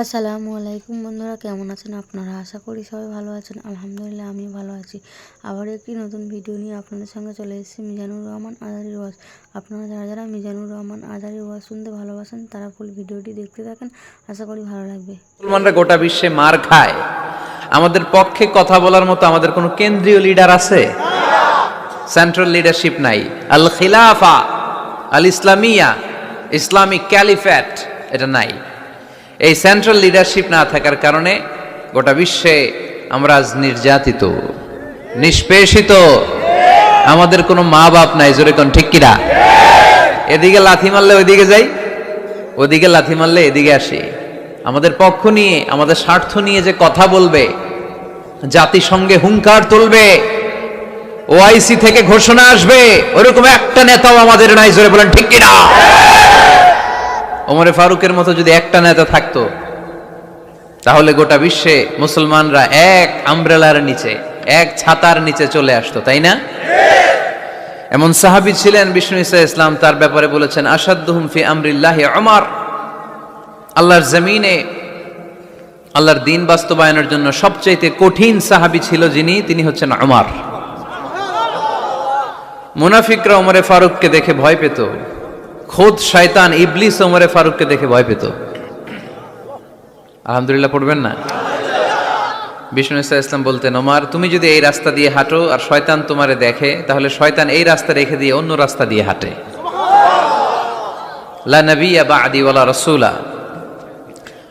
আসসালামু আলাইকুম বন্ধুরা, কেমন আছেন আপনারা? আশা করি সবাই ভালো আছেন। আলহামদুলিল্লাহ আমি ভালো আছি। আবার একটি নতুন ভিডিও নিয়ে আপনাদের সঙ্গে চলে এসেছি, মিজানুর রহমান আজারি ওয়াজ। আপনারা যারা যারা মিজানুর রহমান আজারি ওয়াজ শুনতে ভালোবাসেন, তারা ফুল ভিডিওটি দেখতে থাকেন। আশা করি ভালো লাগবে। মুসলমানরা গোটা বিশ্বে মার খায়। আমাদের পক্ষে কথা বলার মতো আমাদের কোনো কেন্দ্রীয় লিডার আছে? সেন্ট্রাল লিডারশিপ নাই। আল খিলাফা আল ইসলামিয়া ইসলামিক ক্যালিফ্যাট এটা নাই। এই সেন্ট্রাল লিডারশিপ না থাকার কারণে গোটা বিশ্বে আমরা আজ নির্যাতিত, নিষ্পেষিত। আমাদের কোনো মা বাপ নাই, জোরে কোন ঠিক কিনা? এদিকে লাথি মারলে ওইদিকে যাই, ওদিকে লাথি মারলে এদিকে আসি। আমাদের পক্ষ নিয়ে, আমাদের স্বার্থ নিয়ে যে কথা বলবে, জাতিসংঘে হুঙ্কার তুলবে ওআইসি থেকে ঘোষণা আসবে, ওরকম একটা নেতাও আমাদের নাই, জোরে বলেন ঠিক কিনা? ওমরে ফারুকের মতো যদি একটা নেতা থাকতো, তাহলে গোটা বিশ্বে মুসলমানরা এক আমব্রেলার নিচে, এক ছাতার নিচে চলে আসতো, তাই না? এমন সাহাবি ছিলেন বিষ্ণু ইসা ইসলাম, তার ব্যাপারে বলেছেন আসাদুহুম ফি আমরিল্লাহি অমর আল্লাহর জমিনে, আল্লাহর দিন বাস্তবায়নের জন্য সবচাইতে কঠিন সাহাবি ছিল যিনি, তিনি হচ্ছেন অমর মুনাফিকরা ওমরে ফারুককে দেখে ভয় পেত। খোদ শয়তান ইবলিস ওমরে ফারুককে দেখে ভয় পেত। আলহামদুলিল্লাহ পড়বেন না? বিষ্ণু ইসা ইসলাম বলতেন, ওমার, তুমি যদি এই রাস্তা দিয়ে হাঁটো আর শয়তান তোমারে দেখে, তাহলে শয়তান এই রাস্তা রেখে দিয়ে অন্য রাস্তা দিয়ে হাঁটে। লা নবিয়া বা আদি ওয়ালা রসুলা।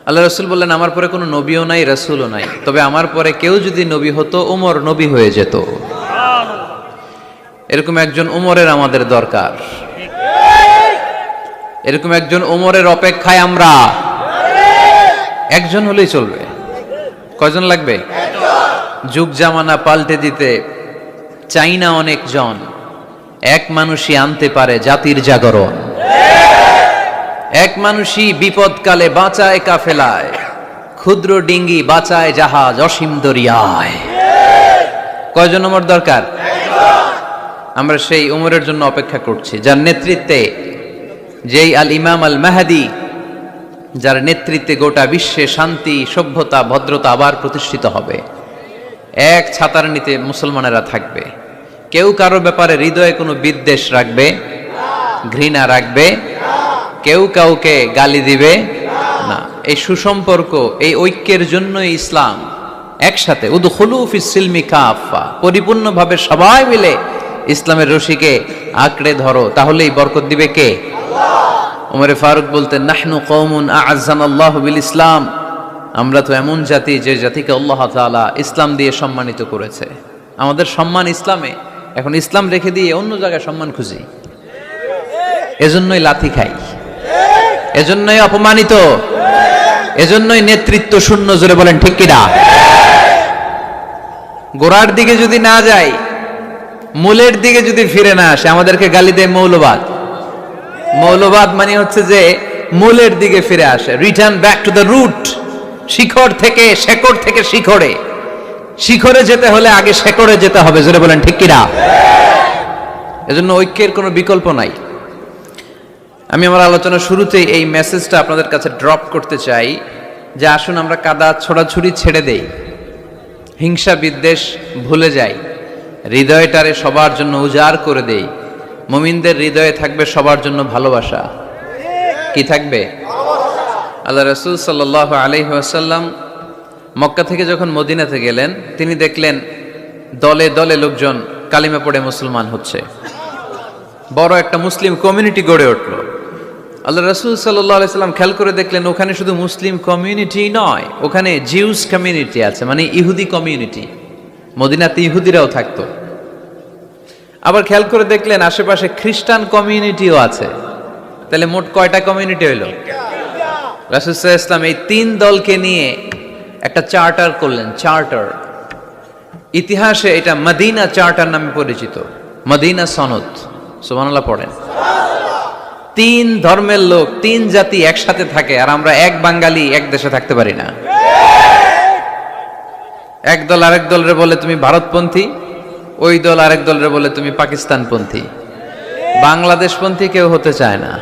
আল্লাহ রসুল বললেন, আমার পরে কোনো নবীও নাই, রসুলও নাই। তবে আমার পরে কেউ যদি নবী হতো, ওমর নবী হয়ে যেত। এরকম একজন উমরের আমাদের দরকার। এরকম একজন ওমরের অপেক্ষায় আমরা। একজন হলেই চলবে। কয়জন লাগবে? যুগ জামানা পাল্টে দিতে চাই না অনেক জন এক মানুষই আনতে পারে জাতির জাগরণ। এক মানুষই বিপদকালে বাঁচায় কাফেলায়। ক্ষুদ্র ডিঙ্গি বাঁচায় জাহাজ অসীম দরিয়ায়। কয়জন ওমর দরকার? আমরা সেই উমরের জন্য অপেক্ষা করছি, যার নেতৃত্বে যেই আল ইমাম আল মাহাদি, যার নেতৃত্বে গোটা বিশ্বে শান্তি, সভ্যতা, ভদ্রতা আবার প্রতিষ্ঠিত হবে। এক ছাতার নিতে মুসলমানেরা থাকবে। কেউ কারও ব্যাপারে হৃদয়ে কোনো বিদ্বেষ রাখবে, ঘৃণা রাখবে, কেউ কাউকে গালি দিবে না। এই সুসম্পর্ক, এই ঐক্যের জন্যই ইসলাম একসাথে উদু হলুফি সিলমি কাফা পরিপূর্ণভাবে সবাই মিলে ইসলামের রশিকে আঁকড়ে ধরো, তাহলেই বরকত দিবে কে? ওমরে ফারুক বলতেন, নাহনু কৌমুন আজান আল্লাহ বিল ইসলাম আমরা তো এমন জাতি যে জাতিকে আল্লাহ তাআলা ইসলাম দিয়ে সম্মানিত করেছে। আমাদের সম্মান ইসলামে। এখন ইসলাম রেখে দিয়ে অন্য জায়গায় সম্মান খুঁজি। এজন্যই লাথি খাই। এজন্যই অপমানিত। এজন্যই নেতৃত্ব শূন্য, জোরে বলেন, ঠিক কিনা? গোড়ার দিকে যদি না যাই মূলের দিকে যদি ফিরে না আসে, আমাদেরকে গালি দেয় মৌলবাদ। মৌলবাদ মানে হচ্ছে যে মূলের দিকে ফিরে আসে। Return back to the root শিখর থেকে, শেকড় থেকে শিখরে। শিখরে যেতে হলে আগে শেকড়ে যেতে হবে, জোরে বলেন, ঠিক কিনা? এজন্য ঐক্যের কোনো বিকল্প নাই। আমি আমার আলোচনা শুরুতেই এই মেসেজটা আপনাদের কাছে ড্রপ করতে চাই যে আসুন আমরা কাদা ছোড়াছুড়ি ছেড়ে দেই। হিংসা বিদ্বেষ ভুলে যাই। হৃদয়টারে সবার জন্য উজাড় করে দেই। মুমিনদের হৃদয়ে থাকবে সবার জন্য ভালোবাসা। কি থাকবে? আল্লাহ রসুল সাল্লাহ আলহি আসাল্লাম মক্কা থেকে যখন মদিনাতে গেলেন, তিনি দেখলেন দলে দলে লোকজন কালিমা পড়ে মুসলমান হচ্ছে। বড় একটা মুসলিম কমিউনিটি গড়ে উঠল। আল্লাহ রসুল সাল্লাম খেয়াল করে দেখলেন ওখানে শুধু মুসলিম কমিউনিটি নয়, ওখানে জিউস কমিউনিটি আছে মানে ইহুদি কমিউনিটি মদিনাতে ইহুদিরাও থাকতো। আবার খেয়াল করে দেখলেন আশেপাশে খ্রিস্টান কমিউনিটিও আছে। তাহলে মোট কয়টা কমিউনিটি হইল? রাসুসাহ ইসলাম এই তিন দলকে নিয়ে একটা চার্টার করলেন, চার্টার। ইতিহাসে এটা মদিনা চার্টার নামে পরিচিত। মদিনা সনদ। সুমানাল্লাহ পড়েন। তিন ধর্মের লোক, তিন জাতি একসাথে থাকে আর আমরা এক বাঙালি এক দেশে থাকতে পারি না। এক দল আরেক দলরে বলে, তুমি ভারতপন্থী? ওই দল আরেক দলরে বলে, তুমি পাকিস্তানপন্থী। বাংলাদেশপন্থী কেউ হতে চায় না।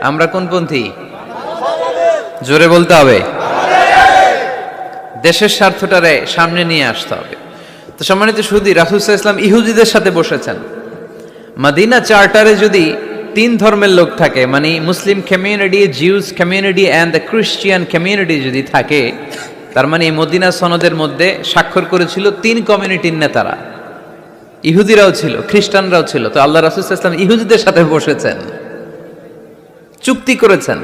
আমরা কোন পন্থী জোরে বলতে হবে। দেশের স্বার্থটারে সামনে নিয়ে আসতে হবে। তো সম্মানিত সুদী রাসুলসাহ ইসলাম ইহুদিদের সাথে বসেছেন। মাদিনা চার্টারে যদি তিন ধর্মের লোক থাকে মানে Muslim community, Jews community and the Christian community যদি থাকে তার মানে এই মদিনা সনদের মধ্যে স্বাক্ষর করেছিল তিন কমিউনিটির নেতারা। ইহুদিরাও ছিল, খ্রিস্টানরাও ছিল। তো আল্লাহ ইসলাম ইহুদিদের সাথে বসেছেন। চুক্তি করেছেন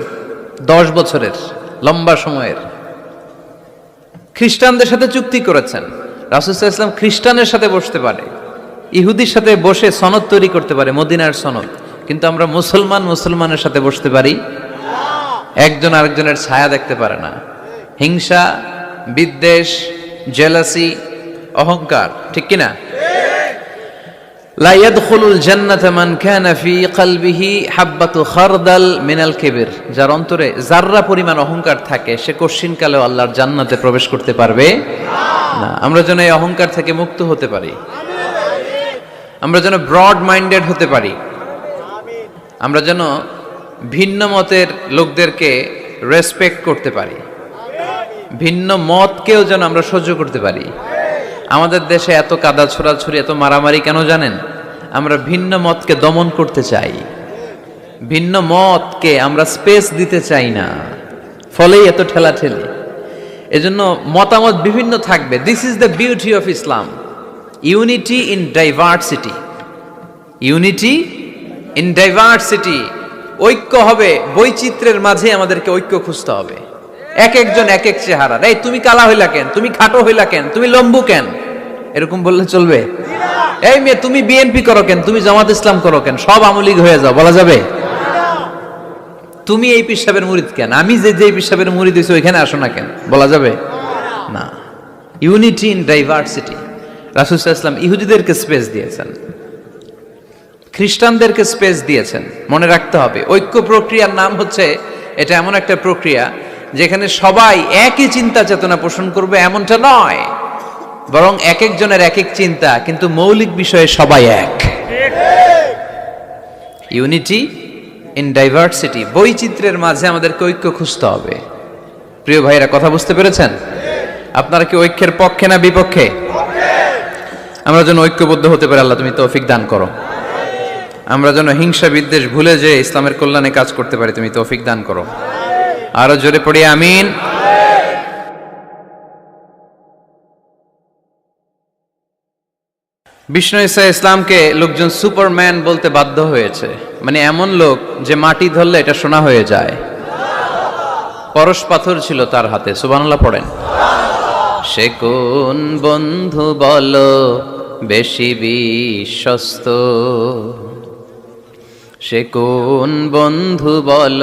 দশ বছরের, লম্বা সময়ের। খ্রিস্টানদের সাথে চুক্তি করেছেন। রাসুল ইসলাম খ্রিস্টানের সাথে বসতে পারে। ইহুদির সাথে বসে সনদ তৈরি করতে পারে, মদিনার সনদ। কিন্তু আমরা মুসলমান মুসলমানের সাথে বসতে পারি। একজন আরেকজনের ছায়া দেখতে পারে না। হিংসা বিদ্বেষ জেলাসি অহংকার, ঠিক কিনা? যার অন্তরে জাররা পরিমাণ অহংকার থাকে, সে কশিন কালে আল্লাহর জান্নাতে প্রবেশ করতে পারবে না। আমরা যেন এই অহংকার থেকে মুক্ত হতে পারি। আমরা যেন ব্রড মাইন্ডেড হতে পারি। আমরা যেন ভিন্ন মতের লোকদেরকে রেসপেক্ট করতে পারি। ভিন্ন মতকেও যেন আমরা সহ্য করতে পারি। আমাদের দেশে এত কাদা ছোড়াছুরি এত মারামারি কেন জানেন? আমরা ভিন্ন মতকে দমন করতে চাই। ভিন্ন মতকে আমরা স্পেস দিতে চাই না। ফলেই এত ঠেলা ঠেলাঠেলি। এজন্য মতামত বিভিন্ন থাকবে। This is the beauty of Islam unity in diversity unity in diversity ঐক্য হবে, বৈচিত্র্যের মাঝে আমাদেরকে ঐক্য খুঁজতে হবে। এক একজন এক এক চেহারা। এই তুমি কালা হইলা কেন? তুমি খাটো হইলা কেন? তুমি লম্বু কেন? এরকম বললে চলবে? এই মেয়ে, তুমি বিএনপি করো কেন? তুমি জামাত ইসলাম করো কেন? সব আমলিগ হয়ে যাও, বলা যাবে? তুমি এই পিসাবের মুরিদ কেন? আমি যে যে পিসাবের মুরিদ হয়েছি, ওইখানে আসো না কেন? বলা যাবে? না। ইউনিটি ইন ডাইভার্সিটি রাসুসাহ ইসলাম ইহুদিদেরকে স্পেস দিয়েছেন। খ্রিস্টানদেরকে স্পেস দিয়েছেন। মনে রাখতে হবে। ঐক্য প্রক্রিয়ার নাম হচ্ছে, এটা এমন একটা প্রক্রিয়া যেখানে সবাই একই চিন্তা চেতনা পোষণ করবে এমনটা নয়। বরং এক একজনের এক এক চিন্তা, কিন্তু মৌলিক বিষয়ে সবাই এক। ইউনিটি ইন ডাইভার্সিটি বৈচিত্র্যের মাঝে আমাদেরকে ঐক্য খুঁজতে হবে। প্রিয় ভাইরা কথা বুঝতে পেরেছেন? আপনারা কি ঐক্যের পক্ষে না বিপক্ষে? আমরা যেন ঐক্যবদ্ধ হতে পারি, আল্লাহ তুমি তৌফিক দান করো। আমরা যেন হিংসা বিদ্বেষ ভুলে যে ইসলামের কল্যাণে কাজ করতে পারি, তুমি তৌফিক দান করো। আরও জোরে পড়ি, আমিন। বিষ্ণু ইসা ইসলামকে লোকজন সুপারম্যান বলতে বাধ্য হয়েছে। মানে এমন লোক যে মাটি ধরলে এটা শোনা হয়ে যায়। পরশ পাথর ছিল তার হাতে সুবানুল্লাহ পড়েন। সে কোন বন্ধু বল বেশি বিশ্বস্ত? সে কোন বন্ধু বল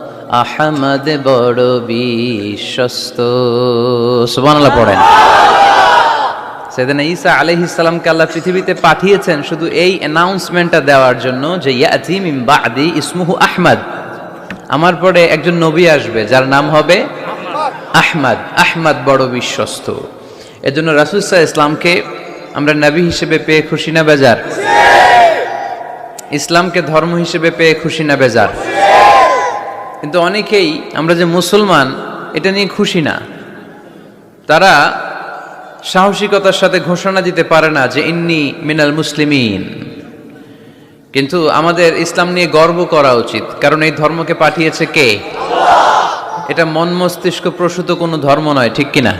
আহমদ বড় বিশ্বস্ত। সুবহানাল্লাহ পড়েন। সেদিন ঈসা আলাইহিস সালামকে আল্লাহ পৃথিবীতে পাঠিয়েছেন শুধু এই অ্যানাউন্সমেন্টটা দেওয়ার জন্য যে ইয়াজিম বাদি ইসমুহু আহমদ। আমার পরে একজন নবী আসবে, যার নাম হবে আহমদ। আহমদ বড় বিশ্বস্ত। এজন্য রাসূলুল্লাহ ইসলামকে আমরা নবী হিসেবে পেয়ে খুশি না বেজার? ইসলামকে ধর্ম হিসেবে পেয়ে খুশি না বেজার? কিন্তু অনেকেই আমরা যে মুসলমান, এটা নিয়ে খুশি না। তারা সাহসিকতার সাথে ঘোষণা দিতে পারে না যে ইন্নি মিনাল মুসলিমিন। কিন্তু আমাদের ইসলাম নিয়ে গর্ব করা উচিত, কারণ এই ধর্মকে পাঠিয়েছে কে? এটা মন মস্তিষ্ক প্রসূত কোনো ধর্ম নয়, ঠিক কিনা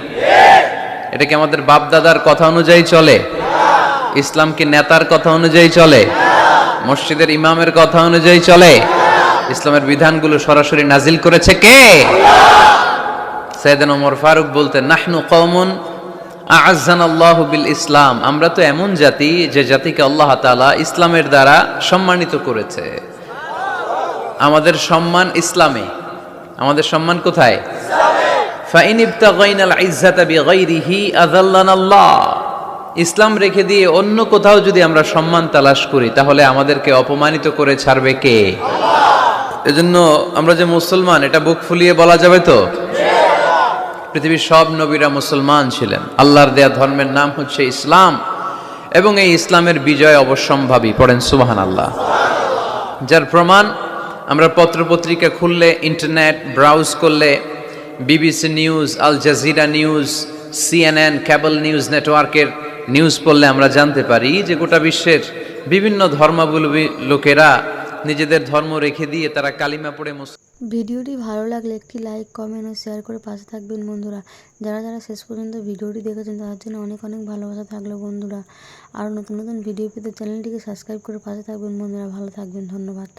এটা কি আমাদের বাপ দাদার কথা অনুযায়ী চলে? ইসলাম কি নেতার কথা অনুযায়ী চলে? মসজিদের ইমামের কথা অনুযায়ী চলে? ইসলামের বিধানগুলো সরাসরি নাজিল করেছে কে? সৈয়দান ওমর ফারুক বলতেন নাহনু কমন আল্লাহ বিল ইসলাম। আমরা তো এমন জাতি যে জাতিকে আল্লাহ তালা ইসলামের দ্বারা সম্মানিত করেছে। আমাদের সম্মান ইসলামে। আমাদের সম্মান কোথায়? ইসলাম রেখে দিয়ে অন্য কোথাও যদি আমরা সম্মান তালাশ করি, তাহলে আমাদেরকে অপমানিত করে ছাড়বে কে? আল্লাহ এজন্য আমরা যে মুসলমান, এটা বুক ফুলিয়ে বলা যাবে তো? পৃথিবীর সব নবীরা মুসলমান ছিলেন। আল্লাহর দেয়া ধর্মের নাম হচ্ছে ইসলাম, এবং এই ইসলামের বিজয় অবশ্যম্ভাবী। পড়েন সুবাহান আল্লাহ যার প্রমাণ, আমরা পত্রপত্রিকা খুললে, ইন্টারনেট ব্রাউজ করলে, BBC news, Al Jazeera news, CNN, cable news নেটওয়ার্কের নিউজ পড়লে আমরা জানতে পারি যে গোটা বিশ্বের বিভিন্ন ধর্মাবলম্বী লোকেরা নিজেদের ধর্ম রেখে দিয়ে তারা কালিমা পড়ে মুসলিম। ভিডিওটি ভালো লাগলে একটি লাইক, কমেন্ট ও শেয়ার করে পাশে থাকবেন বন্ধুরা। যারা যারা শেষ পর্যন্ত ভিডিওটি দেখেছেন, তাদের জন্য অনেক অনেক ভালোবাসা থাকল বন্ধুরা। আর নতুন নতুন ভিডিও পেতে চ্যানেলটিকে সাবস্ক্রাইব করে পাশে থাকবেন বন্ধুরা। ভালো থাকবেন, ধন্যবাদ।